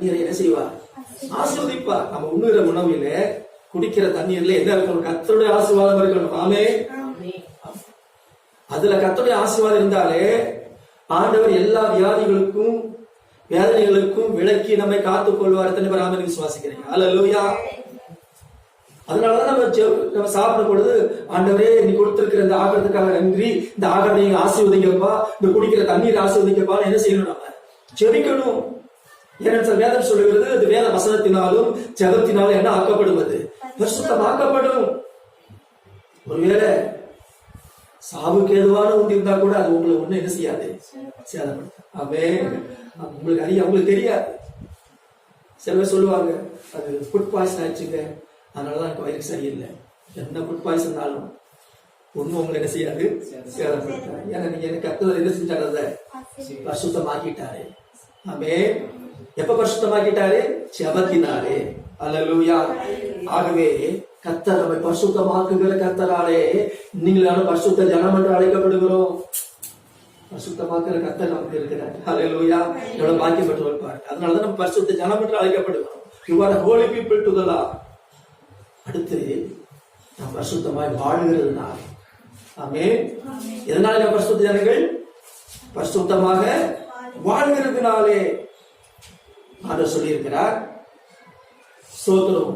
நீரை என்ன செய்வார் ஆசிர்வதிப்பார் நம்ம உண்ணுகிற உணவில குடிக்கிற தண்ணீர்ல என்ன இருக்கணும்? கத்தருடைய ஆசீர்வாதம் இருக்கணும். ஆமே அதுல கத்தருடைய ஆசீர்வாதம் இருந்தாலே ஆண்டவர் எல்லா வியாதிகளுக்கும் வேதனைகளுக்கும் விலக்கி நம்மை காத்துக் கொள்வார். பேர் ஆமென் விசுவாசிக்கிறீங்க? அல்லேலூயா அதனாலதான் நம்ம நம்ம சாப்பிடும் பொழுது ஆண்டவரே நீ கொடுத்திருக்கிற இந்த ஆகிறதுக்காக நன்றி. இந்த ஆகிறதை நீங்க ஆசீர்வதிங்கப்பா. இந்த குடிக்கிற தண்ணீர் ஆசீர்வதிங்கப்பா என்ன செய்யணும் நம்ம? ஜெபிக்கணும். ஏனென்றால் வேதம் சொல்லுகிறது அது வேத வசனத்தினாலும் ஜெபத்தினாலும் என்ன ஆக்கப்படுவது? பரிசுத்தமாக்கப்படும். ஒருவேளை சாவுக்கு ஏதுவான ஒன்று இருந்தா கூட அது உங்களை ஒண்ணு என்ன செய்யாது? சேதப்படுத்தும் அவே உங்களுக்கு அறிய அவங்களுக்கு தெரியாது. சில பேர் சொல்லுவாங்க அது ஃபுட் பாய்சன் ஆயிடுச்சுங்க. அதனாலதான் எனக்கு வயிறு சரியில்லை. என்ன ஃபுட் பாய்சன்னாலும் ஒண்ணும் உங்களை என்ன செய்யாது? சேதப்படுத்த ஏன்னா நீங்க எனக்கு கத்துதல் என்ன செஞ்சாரு அதை? பரிசுத்தமாக்கிட்டாரு. ஆமே எப்ப பரிசுத்தமாக்கிட்டாரு? செபத்தினாலே அல்லேலூயா. ஆகவே கத்தர் நம்மை பரிசுத்தமாக்குகிற கத்தராலே நீங்களான பரிசுத்த ஜனம் என்று அழைக்கப்படுகிறோம். பரிசுத்தமாக்குற கத்தர் நமக்கு இருக்கிறார். அல்லேலூயா. எவ்வளவு பாக்கியம் பெற்றவர் பாருங்க அதனாலதான் நம்ம பரிசுத்த ஜனம் என்று அழைக்கப்படுகிறோம். You are holy people to அடுத்து நாம் பரிசுத்தமாய் வாழ்கிறதுனால. ஆமே எதனால பரிசுத்த ஜனங்கள்? பரிசுத்தமாக வாழ்கிறதுனாலே. ஆண்டவர் சொல்லியிருக்கிறார். சோதரம்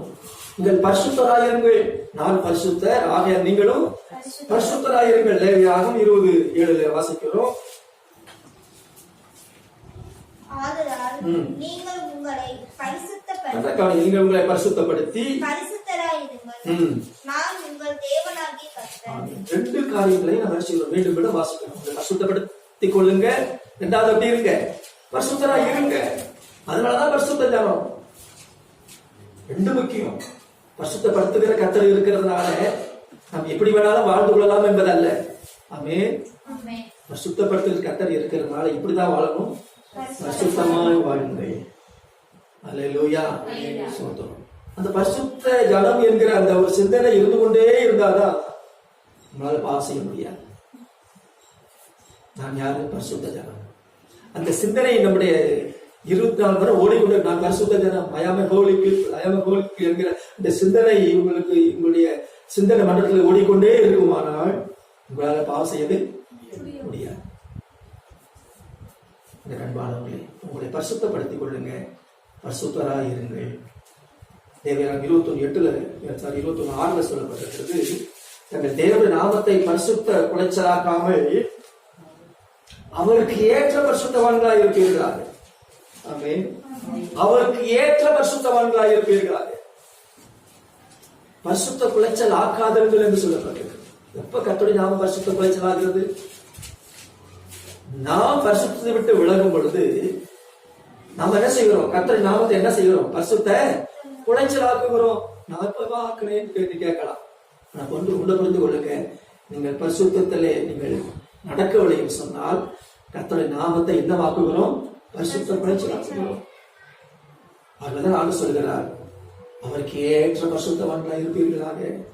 நீங்கள் பரிசுத்தராயிருங்கள் நான் பரிசுத்தர் ஆகைய நீங்களும் பரிசுத்தராயிருங்கள் லேவியாகும் இருபது ஏழுல வாசிக்கிறோம். நீங்கள் உங்களை பரிசுத்தப்படுத்தி. ரெண்டு நம்ம செய்யணும்? மீண்டும் மீண்டும் வாசிக்கணும். பரிசுத்தப்படுத்திக் கொள்ளுங்க. ரெண்டாவது எப்படி இருங்க. பரிசுத்தரா இருங்க அதனாலதான் பரிசுத்த ஜனம் ரெண்டு முக்கியம். பரிசுத்தப்படுத்துகிற கத்தர் இருக்கிறதுனால நாம் எப்படி வேணாலும் வாழ்ந்து கொள்ளலாம் என்பதல்ல. ஆமென். பரிசுத்தப்படுத்துகிற கத்தர் இருக்கிறதுனால இப்படிதான் வாழணும். பரிசுத்தமாய் வாழுங்கள் அல்லேலூயா. சோதரம் அந்த பரிசுத்த ஜனம் என்கிற அந்த ஒரு சிந்தனை இருந்து கொண்டே இருந்தாதான் நம்மளால பாவம் செய்ய முடியாது. நான் யாரு? பரிசுத்த ஜனம் அந்த சிந்தனை நம்முடைய இருபத்தி நாலு வரை ஓடிக்கொண்டு நான் பரிசுத்த ஜனம் அயாம ஹோலிக்கு அயாம ஹோலிக்கு என்கிற இந்த சிந்தனை உங்களுக்கு உங்களுடைய சிந்தனை மன்றத்தில் ஓடிக்கொண்டே இருக்குமானால் உங்களால் பாவம் செய்யவே முடியாது. இந்த அன்பானவர்களே உங்களை பரிசுத்தப்படுத்திக் கொள்ளுங்க பரிசுத்தராக இருங்கள். தேவையான இருபத்தொன்னு எட்டுல சாரி இருபத்தொன்னு ஆறுல சொல்லப்பட்டிருக்கிறது. தங்கள் தேவ நாமத்தை பரிசுத்த குலைச்சலாக்காமல் அவருக்கு ஏற்ற பரிசுத்தவான்களாக இருக்கிறார்கள் அவருக்கு ஏற்ற பரிசுத்தவான்களாக இருப்பீர்களாக. பரிசுத்த குலைச்சல் ஆக்காதவர்கள் என்று சொல்லப்பட்டிருக்கு. எப்ப கத்தோடைய நாம பரிசுத்த குலைச்சல் ஆகிறது நாம் பரிசுத்தத்தை விட்டு விலகும் பொழுது நாம் என்ன செய்கிறோம்? கத்தரை நாமத்தை என்ன செய்கிறோம்? பரிசுத்த குலைச்சல் ஆக்குகிறோம் நான் இப்ப கேட்டு கேட்கலாம். ஆனா கொண்டு உள்ள புரிந்து கொள்ளுங்க. நீங்கள் பரிசுத்தத்திலே நீங்கள் நடக்கவில்லைன்னு சொன்னால் கத்தோடைய நாமத்தை என்ன ஆக்குகிறோம் பரிசுத்த பிரச்சனை ஆக்குகிறோம் ஆண்டு சொல்கிறார் அவருக்கு ஏற்ற பரிசுத்தவான்களாக இருப்பீர்களாக.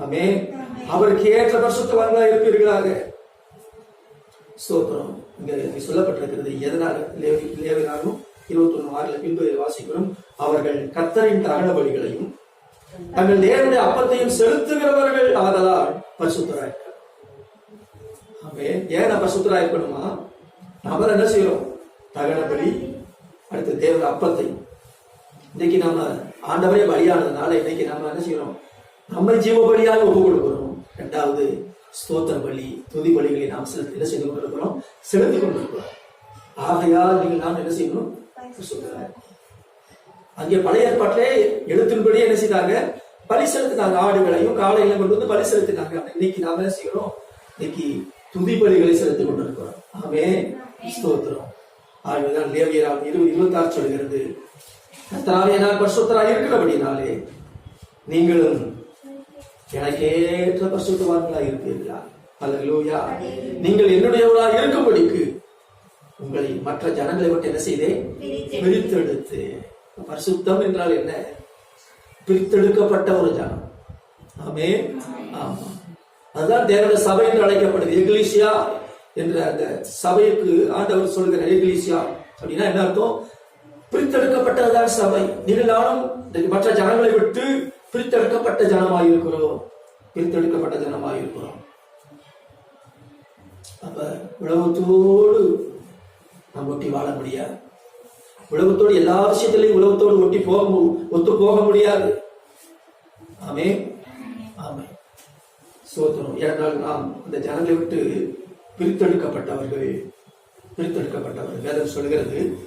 ஆமே. அவருக்கு ஏற்ற பரிசுத்தவான்களாக இருப்பீர்களாக. ஸ்தோத்திரம். இங்க சொல்லப்பட்டிருக்கிறது எதனால? லேவினாலும் இருபத்தி ஆறுல பின்பு வாசிக்கிறோம் அவர்கள் கத்தரின் தகன பலிகளையும் தங்கள் தேவனுடைய அப்பத்தையும் செலுத்துகிறவர்கள் ஆதலால் பரிசுத்தராய் ஆமே. ஏன் நான் பரிசுத்தராய் என்ன செய்யறோம்? தகன பலி அடுத்து தேவ அப்பத்தை. இன்னைக்கு நாம ஆண்டவரே பலியானதுனால இன்னைக்கு நாம என்ன செய்யறோம் நம்ம ஜீவ பலியாக ஒப்பு கொடுக்கிறோம் இரண்டாவது ஸ்தோத்திர பலி துதி பலிகளை நாம் செலுத்தி என்ன செய்து கொண்டிருக்கிறோம் செலுத்திக் கொண்டிருக்கிறோம் ஆகையால் நீங்கள் நாம் என்ன செய்யணும்? அங்கே பழைய ஏற்பாட்டிலே எழுத்தின்படி என்ன செய்தாங்க? பலி செலுத்தினாங்க. ஆடுகளையும் காலையில கொண்டு வந்து பலி செலுத்தினாங்க. இன்னைக்கு நாம என்ன செய்யறோம்? இன்னைக்கு துதி பலிகளை செலுத்தி கொண்டிருக்கிறோம் ஆமே ஸ்தோத்திரம். ஆகவேதான் லேவியரால் இருபது இருபத்தாறு சொல்கிறது. கர்த்தராவே நான் பரிசுத்தராக இருக்கிறபடினாலே நீங்களும் எனக்கேற்ற பரிசுத்தவான்களாக இருப்பீர்களா அல்லேலூயா. நீங்கள் என்னுடையவர்களாக இருக்கும்படிக்கு உங்களை மற்ற ஜனங்களை மட்டும் என்ன செய்தேன் பிரித்தெடுத்து. பரிசுத்தம் என்றால் என்ன? பிரித்தெடுக்கப்பட்ட ஒரு ஜனம். ஆமே ஆமா அதுதான் தேவனுடைய சபை என்று அழைக்கப்படுது எக்லீசியா. என்ற அந்த சபைக்கு ஆண்டவர் சொல்கிற எக்லீசியா அப்படின்னா என்ன அர்த்தம்? பிரித்தெடுக்கப்பட்டதுதான் சபை. நீங்கள் மற்ற ஜனங்களை விட்டு பிரித்தெடுக்கப்பட்ட ஜனமாயிருக்கிறோம். பிரித்தெடுக்கப்பட்ட ஜனமாக இருக்கிறோம் அப்ப உலகத்தோடு நம்ம ஒட்டி வாழ முடியாது. உலகத்தோடு எல்லா விஷயத்திலையும் உலகத்தோடு ஒட்டி போக ஒத்து போக முடியாது. ஆமே ஆமே சோத்திரம். ஏனென்றால் நாம் அந்த ஜனங்களை விட்டு பிரித்தெடுக்கப்பட்டவர்கள் பிரித்தெடுக்கப்பட்டவர்கள். வேதம் சொல்கிறது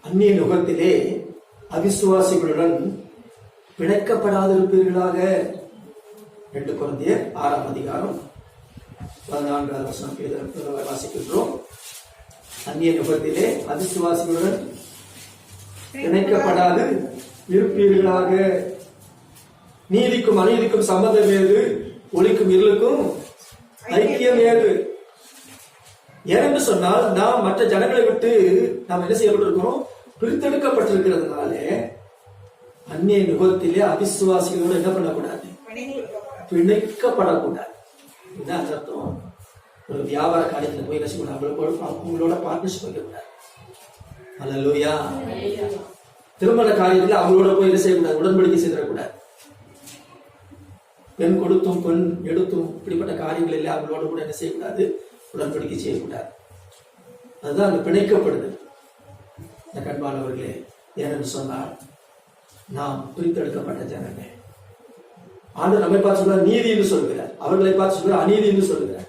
அந்நிய நுகத்திலே அவிசுவாசிகளுடன் பிணைக்கப்படாதிருப்பீர்களாக. ரெண்டு குழந்தைய ஆறாம் அதிகாரம் பதினான்காவது வசனம் வாசிக்கின்றோம். அந்நிய நுகத்திலே அவிசுவாசிகளுடன் பிணைக்கப்படாது இருப்பீர்களாக. நீதிக்கும் அநீதிக்கும் சம்பந்தம் ஏது? ஒளிக்கும் இருளுக்கும் ஐக்கியம் ஏது? ஏனென்று சொன்னால் நாம் மற்ற ஜனங்களை விட்டு நாம் என்ன செய்யப்பட்டிருக்கிறோம்? பிரித்தெடுக்கப்பட்டிருக்கிறதுனாலே அந்நிய நுகத்திலே அவிசுவாசிகளோடு என்ன பண்ணக்கூடாது? பிணைக்கப்படக்கூடாது. இதுதான் அர்த்தம்? ஒரு வியாபார காரியத்தில் போய் என்ன செய்யணும் அவங்களோட அவங்களோட பார்ட்னர்ஷிப் வைக்கக்கூடாது. லூயா திருமண காரியத்தில் அவங்களோட போய் என்ன செய்யக்கூடாது? உடன்படிக்கை செய்திடக்கூடாது. பெண் கொடுத்தும் பெண் எடுத்தும் இப்படிப்பட்ட காரியங்களில் அவங்களோட கூட என்ன செய்யக்கூடாது? உடன்படிக்கை செய்யக்கூடாது. அதுதான் அங்க பிணைக்கப்படுது. இந்த கண்பானவர்களே ஏனென்று சொன்னால் நாம் பிரித்தெடுக்கப்பட்ட ஜனமே ஆண்டு நம்மை பார்த்து சொல்றார் நீதி என்று சொல்கிறார். அவர்களை பார்த்து சொல்கிறார் அநீதி என்று சொல்கிறார்.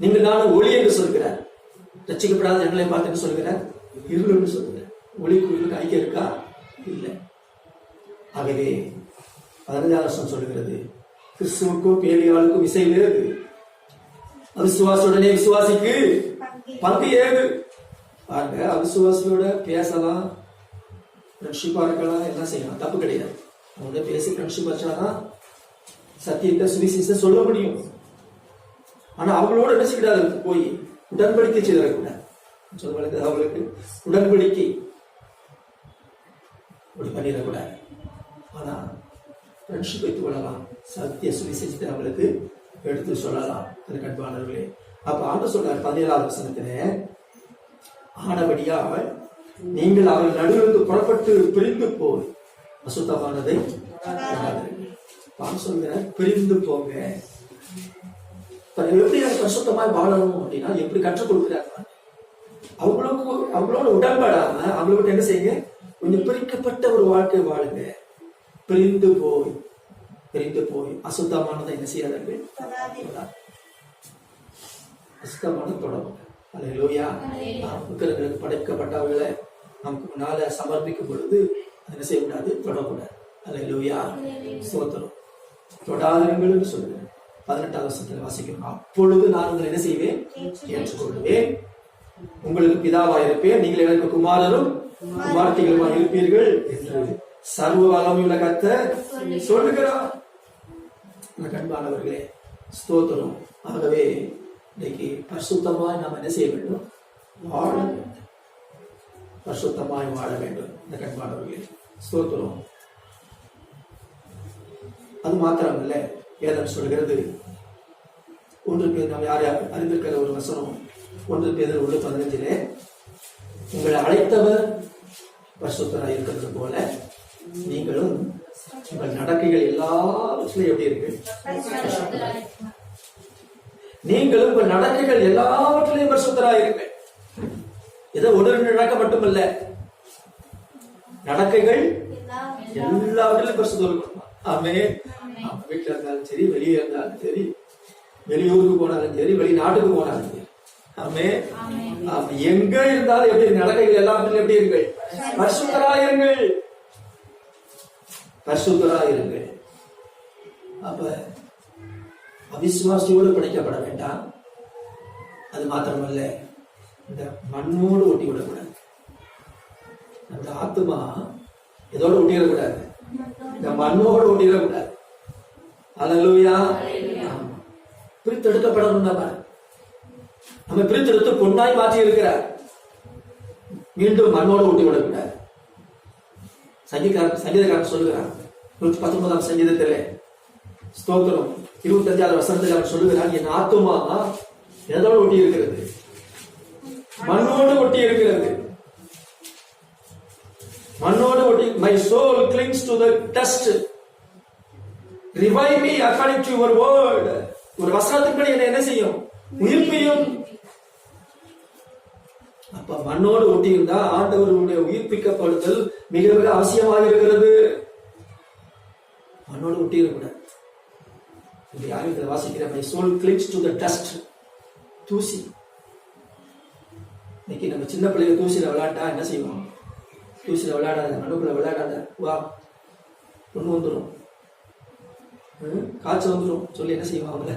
நீங்கள் நானும் ஒளி என்று சொல்கிறார். ரச்சிக்கப்படாத ஜனங்களை பார்த்து சொல்கிறார். இருள் என்று சொல்கிறார். ஒளி குழுக்கு ஐக்கியம் இருக்கா? இல்லை. ஆகவே பதினஞ்சாவது சொல்கிறது கிறிஸ்துவுக்கும் பேலியாளுக்கும் இசை வேறு அவிசுவாசியுடனே விசுவாசிக்கு பங்கு ஏது பாருங்க அவிசுவாசியோட பேசலாம் ஃப்ரெண்ட்ஷிப்பா இருக்கலாம் எல்லாம் செய்யலாம் தப்பு கிடையாது அவங்க பேசி ஃப்ரெண்ட்ஷிப் வச்சாதான் சத்தியத்தை சுவிசேஷத்தை சொல்ல முடியும் ஆனா அவங்களோட செய்யக்கூடாது போய் உடன்படிக்கை செய்திடக்கூடாது சொல்லுங்களுக்கு அவங்களுக்கு உடன்படிக்கை அப்படி பண்ணிடக்கூடாது ஆனா ஃப்ரெண்ட்ஷிப் வைத்துக் கொள்ளலாம் சத்திய சுவிசேஷத்தை நம்மளுக்கு எடுத்து சொல்லலாம் கண்பாளர்களே அப்ப ஆண்டு சொல்றார் பதினேழாவது வசனத்திலே ஆனபடியால் நீங்கள் அவர் நடுவிலிருந்து புறப்பட்டு பிரிந்து போய் அசுத்தமானதை தொடாதீர்கள். சொல்கிற பிரிந்து போங்க. எப்படி எனக்கு அசுத்தமா வாழணும் அப்படின்னா எப்படி கற்றுக் கொடுக்குறாங்க அவங்களுக்கு அவங்களோட உடன்படாம அவங்கள விட்டு என்ன செய்யுங்க? கொஞ்சம் பிரிக்கப்பட்ட ஒரு வாழ்க்கை வாழுங்க. பிரிந்து போய் பிரிந்து போய். அசுத்தமானதை என்ன செய்யாதீர்கள். அசுத்தமான தொடரும் அல்லேலூயா நாம் விக்கிரங்களுக்கு படைக்கப்பட்டவர்களை நமக்கு முன்னால சமர்ப்பிக்கும் பொழுது என்ன செய்யக்கூடாது? தொடக்கூடாது. அல்லேலூயா சோத்திரம் தொடாதீர்கள்னு சொல்லுவேன். பதினெட்டாம் வருஷத்துல வாசிக்கணும் அப்பொழுது நான் உங்களை என்ன செய்வேன்? ஏற்றுக்கொள்வேன். உங்களுக்கு பிதாவாக இருப்பேன் நீங்கள் எனக்கு குமாரரும் குமார்த்திகளுமாக இருப்பீர்கள் என்று. சர்வ வல்லமையுள்ள கர்த்தர். சொல்லுகிறார் கண்பானவர்களே ஸ்தோத்திரம். ஆகவே இன்னைக்கு பரிசுத்தமாய் நாம் என்ன செய்ய வேண்டும்? வாழ வேண்டும். பரிசுத்தமாய் வாழ வேண்டும். இந்த கண்பானவர்களே ஸ்தோத்திரம். அது மாத்திரமல்ல வேதம் சொல்கிறது. ஒன்று பேர் நாம் யார் யார் அறிந்திருக்கிற ஒரு வசனம்? ஒன்று பேர் ஒன்று பதினஞ்சிலே உங்களை அழைத்தவர் பரிசுத்தராய் இருக்கிறது போல நீங்களும் உங்கள் நடக்கைகள் எல்லாவற்றிலும் எப்படி இருக்கு? நீங்களும் உங்கள் நடக்கைகள் எல்லாவற்றிலையும் பரிசுத்தராய் இருங்கள் ஏதோ ஒரு ரெண்டு நடக்க மட்டுமல்ல. நடக்கைகள் எல்லாவற்றிலும் பரிசுத்தம் இருக்கணும் ஆமே வீட்டுல இருந்தாலும் சரி வெளியே இருந்தாலும் சரி வெளியூருக்கு போனாலும் சரி வெளிநாட்டுக்கு போனாலும் சரி. ஆமே ஆமா, எங்க இருந்தாலும் எப்படி நடக்கைகள் எல்லாவற்றிலும் எப்படி இருங்கள். பரிசுத்தராயிருங்கள் பரிசுத்தராயிருங்கள் அப்ப அவிசுவாசியோடு பிணைக்கப்பட வேண்டாம். அது மாத்திரமல்ல இந்த மண்ணோடு ஒட்டி விடக்கூடாது அந்த ஆத்மா இதோடு ஒட்டிடக்கூடாது இந்த மண்ணோடு ஒட்டிடக்கூடாது அலலூயா பிரித்தெடுக்கப்படணும் நம்ம நம்ம பிரித்தெடுத்து பொண்ணாய் மாற்றி இருக்கிறார் மீண்டும் மண்ணோடு ஒட்டி விடக்கூடாது சங்கீதக்காரன் சங்கீதக்காரன் சொல்லுகிறான். நூற்றி பத்தொன்பதாம் சங்கீதத்திலே ஸ்தோத்திரம் இருபத்தஞ்சாவது வசனத்தில் அவன் சொல்லுகிறான் என் ஆத்துமா எதோடு ஒட்டி இருக்கிறது மண்ணோடு ஒட்டி இருக்கிறது மண்ணோடு ஒட்டி my soul clings to the dust revive me according to your word ஒரு வசனத்துக்கு என்ன என்ன செய்யும்? உயிர்ப்பையும் அப்ப மண்ணோடு ஒட்டியிருந்தா ஆண்டவருடைய உயிர்ப்பிக்கப்படுதல் மிக மிக அவசியமாக இருக்கிறது. மண்ணோடு ஒட்டி யாரும் இதை ஆங்கிலத்தில் வாசிக்கிற my soul clings to the dust தூசி. இன்னைக்கு நம்ம சின்ன பிள்ளைங்க தூசியில விளையாட்டா என்ன செய்வோம் தூசியில விளையாடாத மண்ணுக்குள்ள விளையாடாத. வா. ஒண்ணு வந்துடும் காய்ச்சல் வந்துடும் சொல்லி என்ன செய்வோம் அவங்கள?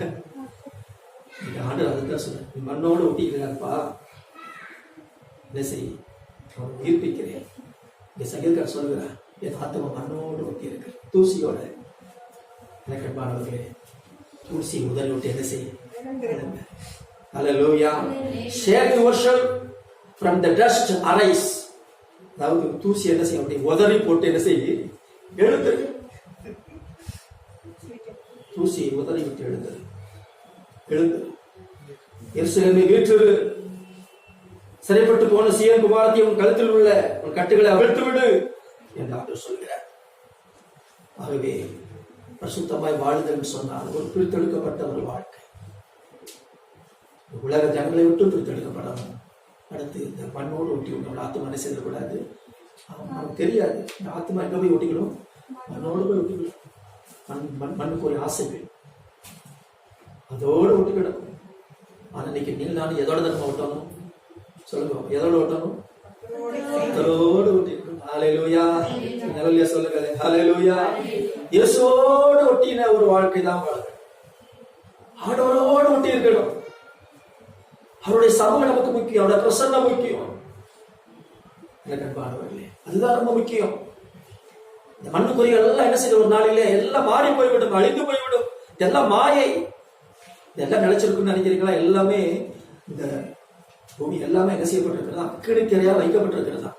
ஆண்டு அதுதான் சொல்றேன் நீ மண்ணோடு ஒட்டிக்கிறாப்பா என்ன செய் அவன் உயிர்ப்பிக்கிறேன் இந்த சங்கீதக்கார் சொல்லுகிறார் என் ஆத்மா மண்ணோடு ஒட்டி இருக்கு தூசியோட எனக்கு அன்பானவர்களே தூசி முதல் விட்டு என்ன செய்ய Hallelujah. Share yourself from the dust arise. அதாவது தூசி என்ன செய்யும் அப்படி உதறி போட்டு என்ன செய்யு எழுது தூசி உதறி விட்டு எழுது எழுது எருசலேமை வீட்டு சிறைப்பட்டு போன சீயன் குமாரத்தை உன் கழுத்தில் உள்ள உன் கட்டுகளை அவிழ்த்து விடு என்று ஆண்டவர் சொல்கிறார். ஆகவே பரிசுத்தமாய் வாழுதல் சொன்னால் ஒரு பிரித்தெடுக்கப்பட்ட ஒரு வாழ்க்கை. உலக ஜனங்களை விட்டு பிரித்தெடுக்கப்படணும் அடுத்து இந்த மண்ணோடு ஒட்டி விடணும் ஆத்மா என்ன செய்யக்கூடாது? அவன் நமக்கு தெரியாது. இந்த ஆத்மா எங்க போய் ஒட்டிக்கணும்? மண்ணோடு போய் ஒட்டிக்கணும். மண் மண் மண்ணுக்கு ஒரு ஆசைகள் அதோடு ஒட்டி கிடக்கும் ஆனா இன்னைக்கு நீங்க நானும் எதோட தர்மம் ஒட்டணும்? சொல்லுங்க. எதோட ஒட்டணும் அதோடு ஒட்டி இருக்கணும் ஹalleluya சொல்லுங்க. ஹalleluya. இயேசுவோடு ஒட்டின ஒரு வாழ்க்கை தான் வாழ்க்கை. ஆண்டவரோடு ஒட்டி இருக்கணும் அவருடைய சமூகம் நமக்கு முக்கியம். அவருடைய பிரசன்னம் முக்கியம். எனக்கு அதுதான் ரொம்ப முக்கியம். இந்த மண்ணுக்குரிய எல்லாம் என்ன செய்ய ஒரு நாளிலே எல்லாம் மாறி போய்விடும் அழிந்து போய்விடும். இதெல்லாம் மாயை. இதெல்லாம் நினைச்சிருக்குன்னு நினைக்கிறீங்களா? எல்லாமே இந்த பூமி எல்லாமே என்ன செய்யப்பட்டிருக்கிறதா? அக்கினிக்கரையா வைக்கப்பட்டிருக்கிறதா?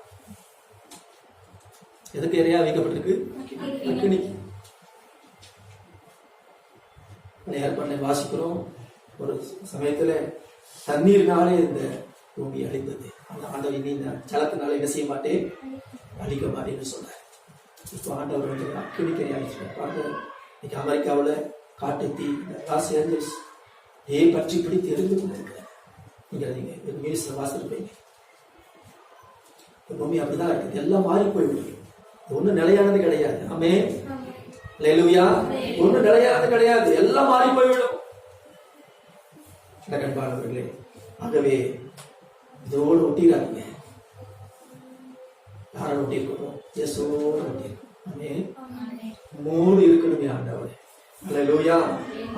எதுக்கு இறையா வைக்கப்பட்டிருக்கு? அக்கினிக்கு. நேர் ஏற்பாட்டை வாசிக்கிறோம். ஒரு சமயத்துல தண்ணீர்னாலே இந்த பூமி அழிந்தது. அந்த ஆண்டவர் இனி இந்த ஜலத்தினால என்ன செய்ய மாட்டேன்? அழிக்க மாட்டேன்னு சொன்னார். இப்போ ஆண்டவர் வந்து அக்கினிக்கரை அழிச்சிட்டார். இன்னைக்கு அமெரிக்காவில் காட்டு தீ லாஸ் ஏஞ்சல்ஸ் ஏ பற்றி பிடித்து தெரிந்து கொண்டிருக்கு இருக்கிறார் நீங்க நீங்க நியூஸ்ல வாசிருப்பீங்க இந்த பூமி அப்படிதான் இருக்குது எல்லாம் மாறி போய்விடும் இது ஒண்ணும் நிலையானது கிடையாது. ஆமே. லேலுயா ஒண்ணும் நிலையானது கிடையாது. எல்லாம் மாறி போய்விடும். எனக்கு அன்பானவர்களே ஆகவே இதோடு ஒட்டிடாதீங்க. யாரோட ஒட்டி இருக்கணும் இயேசுவோடு ஒட்டி மூடு இருக்கணுமே ஆண்டவரே. அல்லேலூயா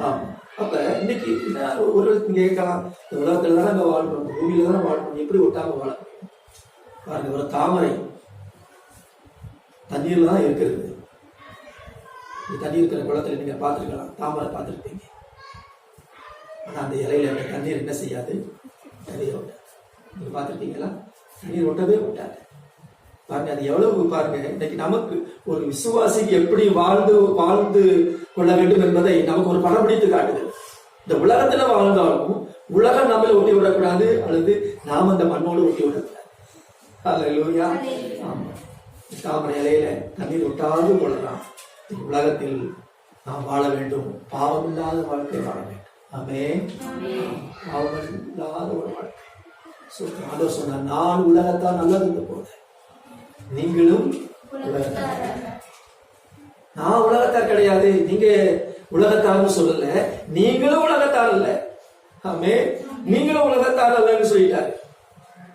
ஆம். அப்ப இன்னைக்கு நான் ஒரு நீங்க கேட்கலாம். இந்த உலகத்துல தான் நம்ம வாழ்றோம். பூமியில தான் வாழ்றோம். எப்படி ஒட்டாம வாழ பாருங்க ஒரு தாமரை. தண்ணீர்ல தான் இருக்கிறது. தண்ணி இருக்கிற குளத்துல நீங்க பார்த்துருக்கலாம். தாமரை பார்த்துருப்பீங்க. ஆனா அந்த இலையில அந்த தண்ணீர் என்ன செய்யாது? நிறைய ஒட்டாது. நீங்க பார்த்துருப்பீங்களா? தண்ணீர் ஒட்டவே ஒட்டாது. பாருங்க அது எவ்வளவு பாருங்க இன்னைக்கு நமக்கு ஒரு விசுவாசிக்கு எப்படி வாழ்ந்து வாழ்ந்து கொள்ள வேண்டும் என்பதை நமக்கு ஒரு படம் பிடித்து காட்டுது. இந்த உலகத்துல வாழ்ந்தாலும் உலகம் நம்மள ஒட்டி விடக்கூடாது அல்லது நாம் அந்த மண்ணோடு ஒட்டி விடக்கூடாது. ஆமா. தாமரை இலையில தண்ணீர் ஒட்டாது கொள்ளலாம் உலகத்தில் நாம் வாழ வேண்டும். பாவம் இல்லாத வாழ்க்கை வாழ வேண்டும். ஆமே பாவம் இல்லாத ஒரு வாழ்க்கை. சொன்னார் நான் உலகத்தான் நல்லது போல. நீங்களும் உலகத்தார். நான் உலகத்தார் கிடையாது. நீங்க உலகத்தார்னு சொல்லல. நீங்களும் உலகத்தார் இல்ல ஆமே நீங்களும் உலகத்தார் இல்லைன்னு சொல்லிட்டாரு.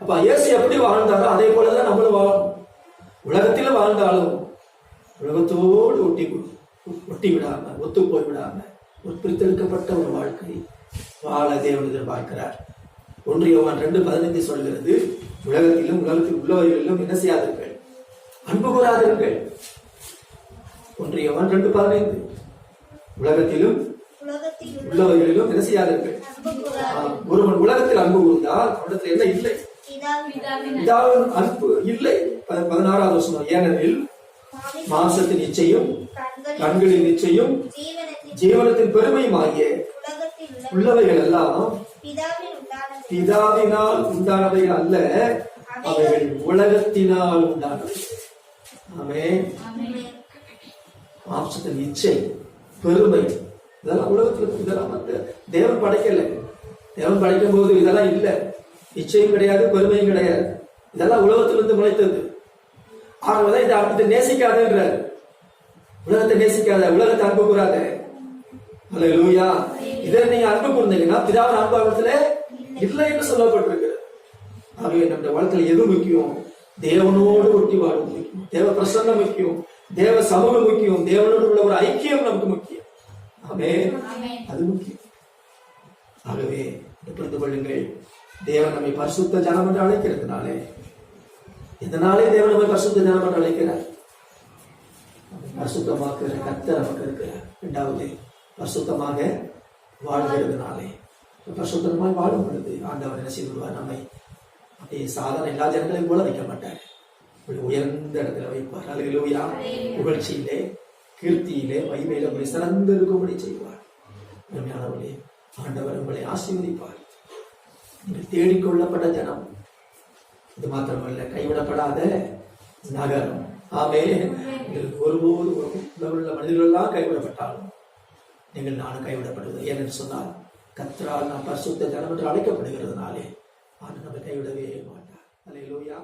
அப்ப இயேசு எப்படி வாழ்ந்தாரோ அதே போலதான் நம்மளும் வாழணும். உலகத்தில் வாழ்ந்தாலும் உலகத்தோடு ஒட்டி ஒட்டி விடாம ஒத்து போய் விடாம ஒரு பிரித்தெடுக்கப்பட்ட ஒரு வாழ்க்கை வாழ தேவன் எதிர்பார்க்கிறார். ஒன்றியவான் ரெண்டு பதினைந்து சொல்கிறது உலகத்திலும் உலகத்தில் உள்ளவர்களிலும் என்ன செய்யாதீர்கள்? அன்பு கூறாதீர்கள் ஒன்றியவான் ரெண்டு பதினைந்து உலகத்திலும் உலகத்தில் உள்ள உள்ளவர்களிலும் என்ன. ஆம், ஒருவன் உலகத்தில் அன்பு கூர்ந்தால் அவனிடத்தில் என்ன இல்லை? அன்பு. இல்லை. பத- பதினாறாவது வருஷம் ஏனெனில் இச்சையும் கண்களில் கண்களின் நிச்சயம் ஜீவனத்தின் உலகத்தில் உள்ள உள்ளவைகள் எல்லாம் பிதாவினால் உண்டானவைகள் அல்ல அவைகள் உலகத்தினால் உண்டானவை. ஆமே மாம்சத்தின் இச்சை பெருமை இதெல்லாம் உலகத்துல இதெல்லாம் வந்து தேவன் படைக்கல. தேவன் படைக்கும் போது இதெல்லாம் இல்ல. இச்சையும் கிடையாது பெருமையும் கிடையாது. இதெல்லாம் உலகத்திலிருந்து முளைத்தது. ஆகவேதான் இதை அப்படி நேசிக்காதுன்றார். உலகத்தை நேசிக்காத உலகத்தை அன்பு கூறாத. அல்லேலூயா இதை நீங்க அன்பு கூர்ந்தீங்கன்னா பிதாவின் அன்பு அவரத்துல இல்லை என்று சொல்லப்பட்டிருக்கு ஆகவே நம்முடைய வாழ்க்கையில் எது முக்கியம்? தேவனோடு ஒட்டி வாழும் முக்கியம். தேவ பிரசன்னம் முக்கியம். தேவ சமூகம் முக்கியம். தேவனோடு உள்ள ஒரு ஐக்கியம் நமக்கு முக்கியம். ஆமே. அது முக்கியம். ஆகவே புரிந்து கொள்ளுங்கள். தேவன் நம்மை பரிசுத்த ஜனம் என்று அழைக்கிறதுனாலே. இதனாலே தேவன் நம்மை பரிசுத்த ஜனம் என்று அழைக்கிறார்? நம்மை பரிசுத்தமாக்குகிற கர்த்தர் நமக்கு இருக்கிறார். இரண்டாவது பரிசுத்தமாக வாழ்கிறதுனாலே. பரிசுத்தமாய் வாழும் பொழுது ஆண்டவர் என்ன செய்வார்? நம்மை சாதாரண எல்லா ஜனங்களையும் போல வைக்க மாட்டார் உயர்ந்த இடத்துல வைப்பார் அலுவலூயா புகழ்ச்சியிலே கீர்த்தியிலே மகிமையில உங்களை சிறந்து இருக்கும்படி செய்வார் உண்மையானவர்களே ஆண்டவர் உங்களை ஆசீர்வதிப்பார் நீங்கள் தேடிக்கொள்ளப்பட்ட ஜனம் இது மாத்திரமல்ல கைவிடப்படாத நகரம் ஆமே உங்களுக்கு ஒருபோது உள்ள மனிதர்களெல்லாம் கைவிடப்பட்டாலும் நீங்கள் நானும் கைவிடப்படுவது ஏனென்று சொன்னால் கத்தரால் நாம் பரிசுத்த ஜனம் என்று அழைக்கப்படுகிறதுனாலே ஆண்டு நம்மை கைவிடவே மாட்டார். அலையிலோயா